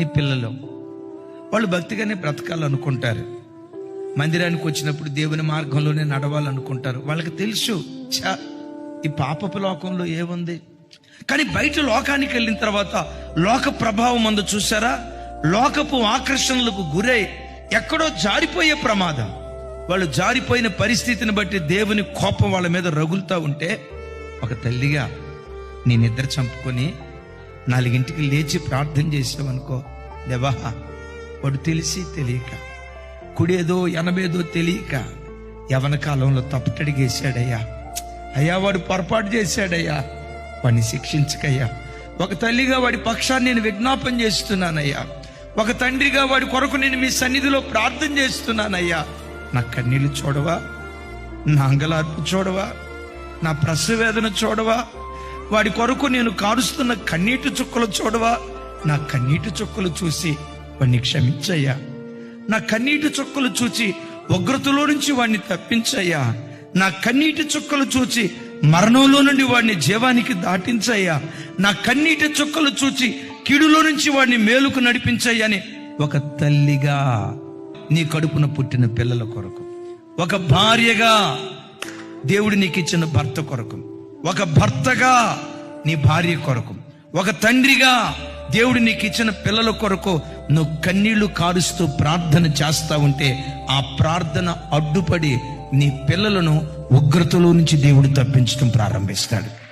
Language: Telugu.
నీ పిల్లలు. వాళ్ళు భక్తిగానే బ్రతకాలనుకుంటారు. మందిరానికి వచ్చినప్పుడు దేవుని మార్గంలోనే నడవాలనుకుంటారు. వాళ్ళకి తెలుసు చా ఈ పాపపు లోకంలో ఏముంది? కానీ బయట లోకానికి వెళ్ళిన తర్వాత లోక ప్రభావం అందు చూసారా లోకపు ఆకర్షణలకు గురై ఎక్కడో జారిపోయే ప్రమాదం. వాళ్ళు జారిపోయిన పరిస్థితిని బట్టి దేవుని కోపం వాళ్ళ మీద రగులుతూ ఉంటే ఒక తల్లిగా నీ నిద్ర చంపుకొని నాలుగింటికి లేచి ప్రార్థన చేసామనుకో దేవా వాడు తెలిసి తెలియక కుడేదో ఎనబేదో తెలియక యవన కాలంలో తప్పటడిగేశాడయ్యా అయ్యా వాడు పొరపాటు చేశాడయ్యా. వాడిని శిక్షించకయ్యా. ఒక తల్లిగా వాడి పక్షాన్ని నేను విజ్ఞాపం చేస్తున్నానయ్యా. ఒక తండ్రిగా వాడి కొరకు నేను మీ సన్నిధిలో ప్రార్థన చేస్తున్నానయ్యా. నా కన్నీళ్ళు చూడవా? నా అంగలార్పు చూడవా? నా ప్రసవేదన చూడవా? వాడి కొరకు నేను కారుస్తున్న కన్నీటి చుక్కలు చూడవా? నా కన్నీటి చుక్కలు చూసి వాడిని క్షమించయ్యా. నా కన్నీటి చుక్కలు చూచి ఉగ్రతలో నుంచి వాడిని తప్పించయ్యా. నా కన్నీటి చుక్కలు చూచి మరణంలో నుండి వాడిని జీవానికి దాటించయ్యా. నా కన్నీటి చుక్కలు చూచి కీడులో నుంచి వాడిని మేలుకు నడిపించయ్యని ఒక తల్లిగా నీ కడుపున పుట్టిన పిల్లల కొరకు ఒక భార్యగా దేవుడు నీకు ఇచ్చిన భర్త కొరకు ఒక భర్తగా నీ భార్య కొరకు ఒక తండ్రిగా దేవుడు నీకు ఇచ్చిన పిల్లల కొరకు నువ్వు కన్నీళ్ళు కారుస్తూ ప్రార్థన చేస్తా ఉంటే ఆ ప్రార్థన అడ్డుపడి నీ పిల్లలను ఉగ్రతలో నుంచి దేవుడు తప్పించడం ప్రారంభిస్తాడు.